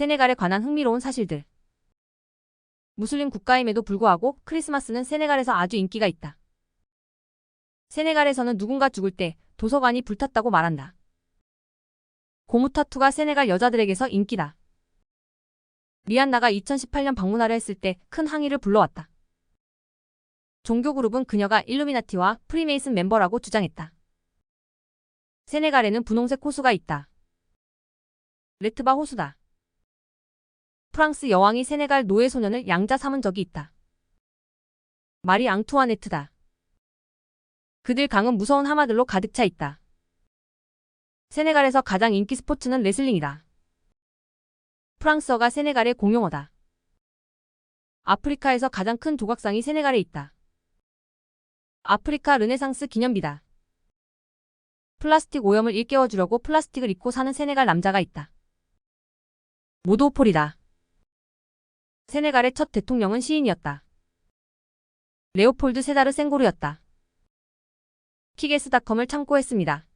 세네갈에 관한 흥미로운 사실들. 무슬림 국가임에도 불구하고 크리스마스는 세네갈에서 아주 인기가 있다. 세네갈에서는 누군가 죽을 때 도서관이 불탔다고 말한다. 고무 타투가 세네갈 여자들에게서 인기다. 리안나가 2018년 방문하려 했을 때 큰 항의를 불러왔다. 종교 그룹은 그녀가 일루미나티와 프리메이슨 멤버라고 주장했다. 세네갈에는 분홍색 호수가 있다. 레트바 호수다. 프랑스 여왕이 세네갈 노예 소년을 양자 삼은 적이 있다. 마리 앙투아네트다. 그들 강은 무서운 하마들로 가득 차 있다. 세네갈에서 가장 인기 스포츠는 레슬링이다. 프랑스어가 세네갈의 공용어다. 아프리카에서 가장 큰 조각상이 세네갈에 있다. 아프리카 르네상스 기념비다. 플라스틱 오염을 일깨워주려고 플라스틱을 입고 사는 세네갈 남자가 있다. 모도폴이다. 세네갈의 첫 대통령은 시인이었다. 레오폴드 세다르 생고르였다. 키게스닷컴을 참고했습니다.